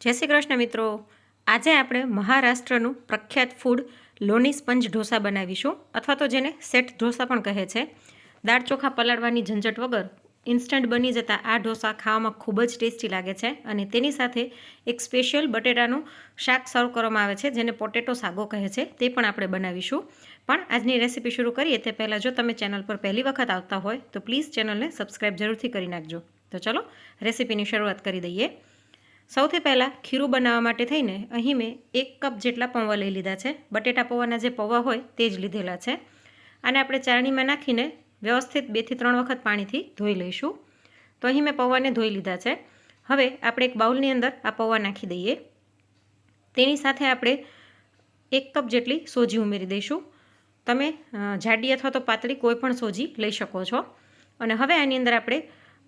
જય શ્રી કૃષ્ણ મિત્રો. આજે આપણે મહારાષ્ટ્રનું પ્રખ્યાત ફૂડ લોની સ્પંજ ઢોસા બનાવીશું, અથવા તો જેને સેટ ઢોસા પણ કહે છે. દાળ ચોખા પલાળવાની ઝંઝટ વગર ઇન્સ્ટન્ટ બની જતા આ ઢોસા ખાવામાં ખૂબ જ ટેસ્ટી લાગે છે અને તેની સાથે એક સ્પેશિયલ બટેટાનું શાક સર્વ કરવામાં આવે છે, જેને પોટેટો સાગો કહે છે. તે પણ આપણે બનાવીશું. પણ આજની રેસીપી શરૂ કરીએ તે પહેલાં જો તમે ચેનલ પર પહેલી વખત આવતા હોય તો પ્લીઝ ચેનલને સબસ્ક્રાઈબ જરૂરથી કરી નાખજો. તો ચલો રેસીપીની શરૂઆત કરી દઈએ. સૌથી પહેલાં ખીરું બનાવવા માટે થઈને અહીં મેં એક કપ જેટલા પૌવા લઈ લીધા છે. બટેટા પૌવાના જે પૌવા હોય તે જ લીધેલા છે. અને આપણે ચારણીમાં નાખીને વ્યવસ્થિત બેથી ત્રણ વખત પાણીથી ધોઈ લઈશું. તો અહીં મેં પૌવાને ધોઈ લીધા છે. હવે આપણે એક બાઉલની અંદર આ પૌવા નાખી દઈએ. તેની સાથે આપણે એક કપ જેટલી સોજી ઉમેરી દઈશું. તમે જાડી અથવા તો પાતળી કોઈ પણ સોજી લઈ શકો છો. અને હવે આની અંદર આપણે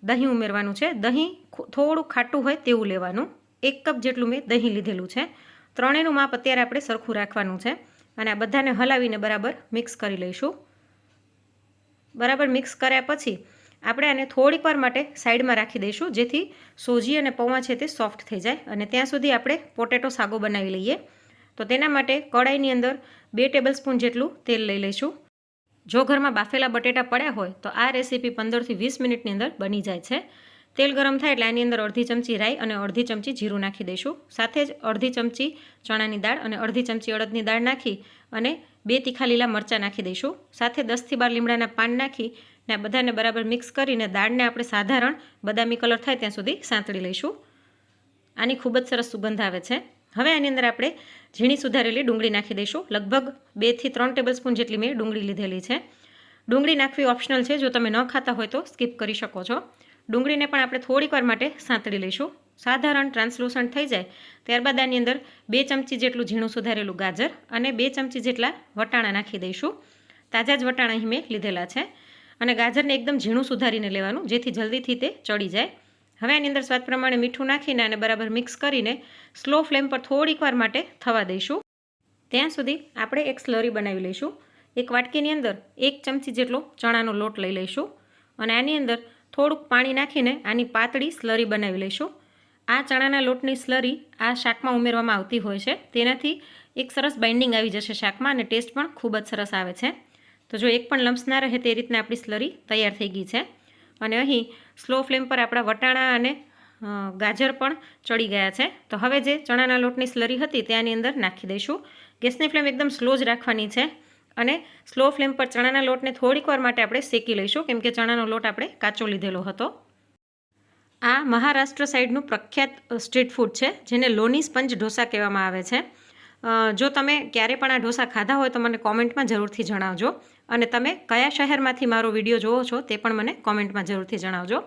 દહીં ઉમેરવાનું છે. દહીં થોડું ખાટું હોય તેવું લેવાનું. એક કપ જેટલું મેં દહીં લીધેલું છે. ત્રણેયનું માપ અત્યારે આપણે સરખું રાખવાનું છે અને આ બધાને હલાવીને બરાબર મિક્સ કરી લઈશું. બરાબર મિક્સ કર્યા પછી આપણે આને થોડીક વાર માટે સાઈડમાં રાખી દઈશું જેથી સોજી અને પૌવા છે તે સોફ્ટ થઈ જાય અને ત્યાં સુધી આપણે પોટેટો સાગો બનાવી લઈએ. તો તેના માટે કડાઈની અંદર બે ટેબલ સ્પૂન જેટલું તેલ લઈ લઈશું. જો ઘરમાં બાફેલા બટેટા પડ્યા હોય, તો આ રેસીપી પંદરથી વીસ મિનિટની અંદર બની જાય છે. તેલ ગરમ થાય એટલે આની અંદર અડધી ચમચી રાઈ અને અડધી ચમચી જીરું નાખી દઈશું. સાથે જ અડધી ચમચી ચણાની દાળ અને અડધી ચમચી અડદની દાળ નાખી અને બે તીખા લીલા મરચાં નાખી દઈશું. સાથે દસથી બાર લીમડાના પાન નાખી ને આ બધાને બરાબર મિક્સ કરીને દાળને આપણે સાધારણ બદામી કલર થાય ત્યાં સુધી સાંતળી લઈશું. આની ખૂબ જ સરસ સુગંધ આવે છે. હવે આની અંદર આપણે ઝીણી સુધારેલી ડુંગળી નાખી દઈશું. લગભગ બેથી ત્રણ ટેબલ સ્પૂન જેટલી મેં ડુંગળી લીધેલી છે. ડુંગળી નાખવી ઓપ્શનલ છે. જો તમે ન ખાતા હોય તો સ્કીપ કરી શકો છો. ડુંગળીને પણ આપણે થોડીક વાર માટે સાંતળી લઈશું. સાધારણ ટ્રાન્સલુસન્ટ થઈ જાય. ત્યારબાદ આની અંદર બે ચમચી જેટલું ઝીણું સુધારેલું ગાજર અને બે ચમચી જેટલા વટાણા નાખી દઈશું. તાજા જ વટાણા અહીં મેં લીધેલા છે. અને ગાજરને એકદમ ઝીણું સુધારીને લેવાનું, જેથી જલ્દીથી તે ચડી જાય. હવે આની અંદર સ્વાદ પ્રમાણે મીઠું નાખીને અને બરાબર મિક્સ કરીને સ્લો ફ્લેમ પર થોડીક વાર માટે થવા દઈશું. ત્યાં સુધી આપણે એક સ્લરી બનાવી લઈશું. એક વાટકીની અંદર એક ચમચી જેટલો ચણાનો લોટ લઈ લઈશું અને આની અંદર થોડુંક પાણી નાખીને આની પાતળી સ્લરી બનાવી લઈશું. આ ચણાના લોટની સ્લરી આ શાકમાં ઉમેરવામાં આવતી હોય છે. તેનાથી એક સરસ બાઇન્ડિંગ આવી જશે શાકમાં અને ટેસ્ટ પણ ખૂબ જ સરસ આવે છે. તો જો એક પણ લમ્સ ના રહે તે રીતના આપણી સ્લરી તૈયાર થઈ ગઈ છે. અને અહીં સ્લો ફ્લેમ પર આપણા વટાણા અને ગાજર પણ ચડી ગયા છે. તો હવે જે ચણાના લોટની સ્લરી હતી તેની અંદર નાખી દઈશું. ગેસની ફ્લેમ એકદમ સ્લો જ રાખવાની છે અને સ્લો ફ્લેમ પર ચણાના લોટને થોડીક વાર માટે આપણે શેકી લઈશું, કેમ કે ચણાનો લોટ આપણે કાચો લીધેલો હતો. આ મહારાષ્ટ્ર સાઈડનું પ્રખ્યાત સ્ટ્રીટ ફૂડ છે, જેને લોની સ્પંજ ઢોસા કહેવામાં આવે છે. જો તમે ક્યારે પણ આ ઢોસા ખાધા હોય તો મને કોમેન્ટમાં જરૂરથી જણાવજો. અને તમે કયા શહેરમાંથી મારો વીડિયો જોવો છો તે પણ મને કોમેન્ટમાં જરૂરથી જણાવજો.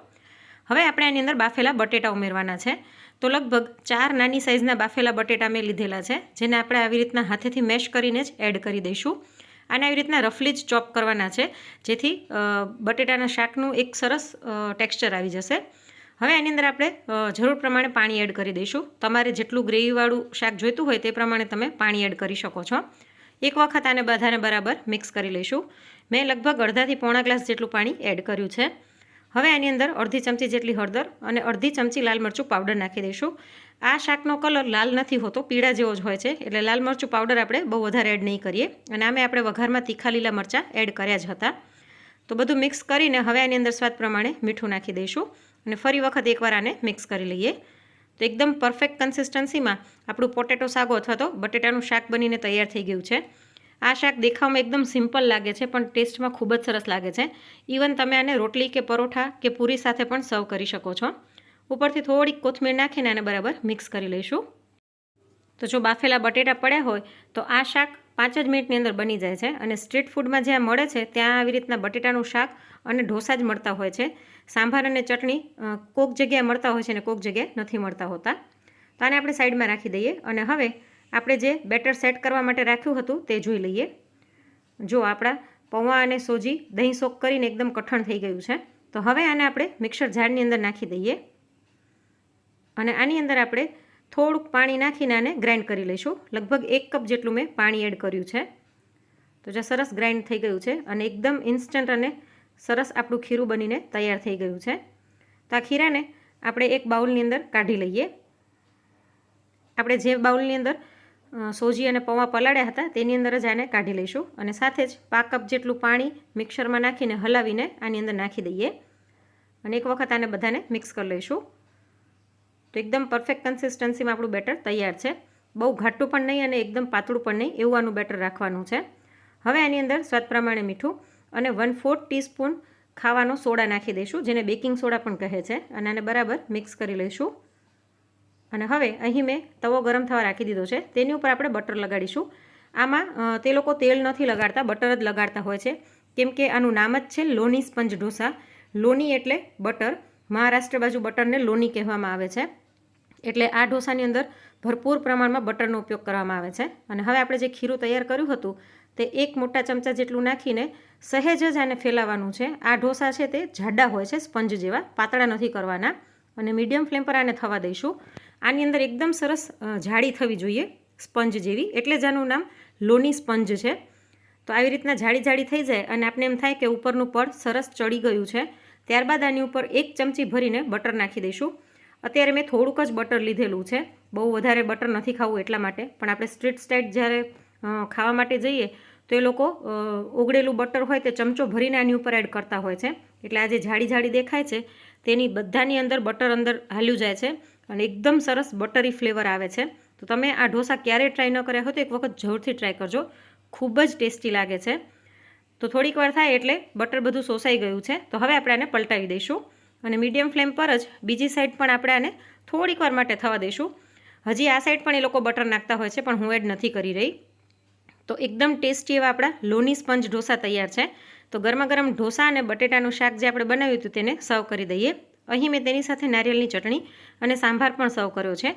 હવે આપણે આની અંદર બાફેલા બટેટા ઉમેરવાના છે. તો લગભગ ચાર નાની સાઇઝના બાફેલા બટેટા મેં લીધેલા છે, જેને આપણે આવી રીતના હાથેથી મેશ કરીને જ એડ કરી દઈશું. આને આવી રીતના રફલી જ ચોપ કરવાના છે, જેથી બટેટાના શાકનું એક સરસ ટેક્સચર આવી જશે. હવે આની અંદર આપણે જરૂર પ્રમાણે પાણી એડ કરી દઈશું. તમારે જેટલું ગ્રેવીવાળું શાક જોઈતું હોય તે પ્રમાણે તમે પાણી એડ કરી શકો છો. એક વખત આને બધાને બરાબર મિક્સ કરી લઈશું. મેં લગભગ અડધાથી પોણા ગ્લાસ જેટલું પાણી એડ કર્યું છે. હવે આની અંદર અડધી ચમચી જેટલી હળદર અને અડધી ચમચી લાલ મરચું પાવડર નાખી દઈશું. આ શાકનો કલર લાલ નથી હોતો, પીળા જેવો જ હોય છે. એટલે લાલ મરચું પાવડર આપણે બહુ વધારે એડ નહીં કરીએ. અને આમે આપણે વઘારમાં તીખા લીલા મરચાં એડ કર્યા જ હતા. તો બધું મિક્સ કરીને હવે આની અંદર સ્વાદ પ્રમાણે મીઠું નાખી દઈશું. અને ફરી વખત એકવાર આને મિક્સ કરી લઈએ. તો એકદમ પરફેક્ટ કન્સિસ્ટન્સીમાં આપણું પોટેટો સાગો અથવા તો બટેટાનું શાક બનીને તૈયાર થઈ ગયું છે. આ શાક દેખાવમાં એકદમ સિમ્પલ લાગે છે, પણ ટેસ્ટમાં ખૂબ જ સરસ લાગે છે. ઇવન તમે આને રોટલી કે પરોઠા કે પૂરી સાથે પણ સર્વ કરી શકો છો. ઉપરથી થોડીક કોથમીર નાખીને આને બરાબર મિક્સ કરી લઈશું. તો જો બાફેલા બટેટા પડ્યા હોય, તો આ શાક પાંચ જ મિનિટની અંદર બની જાય છે અને સ્ટ્રીટ ફૂડમાં જ્યાં મળે છે, ત્યાં આવી રીતના બટેટાનું શાક અને ઢોસા જ મળતા હોય છે. સાંભાર અને ચટણી કોક જગ્યાએ મળતા હોય છે અને કોક જગ્યાએ નથી મળતા હોતા. તો આને આપણે સાઈડમાં રાખી દઈએ અને હવે આપણે જે બેટર સેટ કરવા માટે રાખ્યું હતું તે જોઈ લઈએ. જો આપણા પૌવા અને સોજી દહીં સોક કરીને એકદમ કઠણ થઈ ગયું છે, તો હવે આને આપણે મિક્સર જારની અંદર નાખી દઈએ. અને આની અંદર આપણે થોડુંક પાણી નાખીને આને ગ્રાઇન્ડ કરી લઈશું. લગભગ એક કપ જેટલું મેં પાણી એડ કર્યું છે. તો જે સરસ ગ્રાઇન્ડ થઈ ગયું છે અને એકદમ ઇન્સ્ટન્ટ અને સરસ આપણું ખીરું બનીને તૈયાર થઈ ગયું છે. તો આ ખીરાને આપણે એક બાઉલની અંદર કાઢી લઈએ. આપણે જે બાઉલની અંદર સોજી અને પૌવા પલાળ્યા હતા તેની અંદર જ આને કાઢી લઈશું અને સાથે જ પાંચ કપ જેટલું પાણી મિક્સરમાં નાખીને હલાવીને આની અંદર નાખી દઈએ. અને એક વખત આને બધાને મિક્સ કરી લઈશું. તો એકદમ પરફેક્ટ કન્સિસ્ટન્સીમાં આપણું બેટર તૈયાર છે. બહુ ઘાટું પણ નહીં અને એકદમ પાતળું પણ નહીં, એવું આનું બેટર રાખવાનું છે. હવે આની અંદર સ્વાદ પ્રમાણે મીઠું અને વન ફોર્થ ટીસ્પૂન ખાવાનો સોડા નાખી દઈશું, જેને બેકિંગ સોડા પણ કહે છે. અને આને બરાબર મિક્સ કરી લઈશું. અને હવે અહીં મેં તવો ગરમ થવા રાખી દીધો છે. તેની ઉપર આપણે બટર લગાડીશું. આમાં તે લોકો તેલ નથી લગાડતા બટર જ લગાડતા હોય છે. કેમ કે આનું નામ જ છે લોની સ્પંજ ઢોસા. લોની એટલે બટર મહારાષ્ટ્ર બાજુ બટરને લોની કહેવામાં આવે છે. એટલે આ ઢોસાની અંદર ભરપૂર પ્રમાણમાં બટરનો ઉપયોગ કરવામાં આવે છે. અને હવે આપણે જે ખીરું તૈયાર કર્યું હતું, તે એક મોટા ચમચા જેટલું નાખીને સહેજ જ આને ફેલાવવાનું છે. આ ઢોસા છે તે જાડા હોય છે, સ્પંજ જેવા, પાતળા નથી કરવાના. અને મીડિયમ ફ્લેમ પર આને થવા દઈશું. આની અંદર એકદમ સરસ જાડી થવી જોઈએ, સ્પંજ જેવી. એટલે જ આનું નામ લોની સ્પંજ છે. તો આવી રીતના જાડી જાડી થઈ જાય અને આપણે એમ થાય કે ઉપરનું પડ સરસ ચડી ગયું છે. ત્યારબાદ આની ઉપર એક ચમચી ભરીને બટર નાખી દઈશું. અત્યારે મેં થોડુંક જ બટર લીધેલું છે. બહુ વધારે બટર નથી ખાવું એટલા માટે. પણ આપણે સ્ટ્રીટ સ્ટાઇટ જ્યારે ખાવા માટે જઈએ, તો એ લોકો ઓગળેલું બટર હોય તે ચમચો ભરીને આની ઉપર એડ કરતા હોય છે. એટલે આ જે જાડી જાડી દેખાય છે, તેની બધાની અંદર બટર અંદર હાલ્યું જાય છે અને એકદમ સરસ બટરી ફ્લેવર આવે છે. તો તમે આ ઢોસા ક્યારેય ટ્રાય ન કર્યા હોય તો એક વખત જરૂરથી ટ્રાય કરજો. ખૂબ જ ટેસ્ટી લાગે છે. તો થોડીક વાર થાય એટલે બટર બધું સોસાઈ ગયું છે. તો હવે આપણે આને પલટાવી દઈશું. અને મીડિયમ ફ્લેમ પર જ બીજી સાઈડ પણ આપણે આને થોડીક વાર માટે થવા દઈશું. હજી આ સાઈડ પણ એ લોકો બટર નાખતા હોય છે, પણ હું એડ નથી કરી રહી. તો એકદમ ટેસ્ટી એવા આપણા લોની સ્પંજ ઢોસા તૈયાર છે. તો ગરમા ગરમ ઢોસા અને બટેટાનું શાક જે આપણે બનાવ્યું હતું તેને સર્વ કરી દઈએ. અહીં મેં તેની સાથે નારિયેળની ચટણી અને સાંભાર પણ સર્વ કર્યો છે.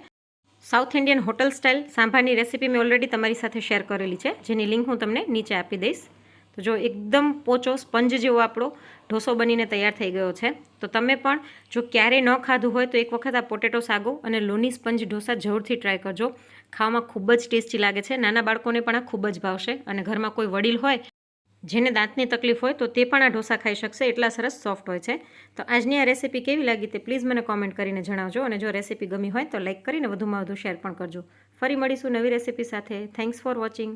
સાઉથ ઇન્ડિયન હોટલ સ્ટાઇલ સાંભારની રેસીપી મેં ઓલરેડી તમારી સાથે શેર કરેલી છે, જેની લિંક હું તમને નીચે આપી દઈશ. તો જો એકદમ પોચો સ્પંજ જેવો આપણો ઢોસો બનીને તૈયાર થઈ ગયો છે, તો તમે પણ જો ક્યારેય ન ખાધું હોય તો એક વખત આ પોટેટો સાગો અને લોની સ્પંજ ઢોસા જરૂરથી ટ્રાય કરજો. ખાવામાં ખૂબ જ ટેસ્ટી લાગે છે, નાના બાળકોને પણ આ ખૂબ જ ભાવશે અને ઘરમાં કોઈ વડીલ હોય જેને દાંતની તકલીફ હોય તો તે પણ આ ઢોસા ખાઈ શકશે, એટલા સરસ સોફ્ટ હોય છે. તો આજની આ રેસીપી કેવી લાગી તે પ્લીઝ મને કોમેન્ટ કરીને જણાવજો અને જો રેસીપી ગમી હોય તો લાઇક કરીને વધુમાં વધુ શેર પણ કરજો. ફરી મળીશું નવી રેસીપી સાથે. Thanks for watching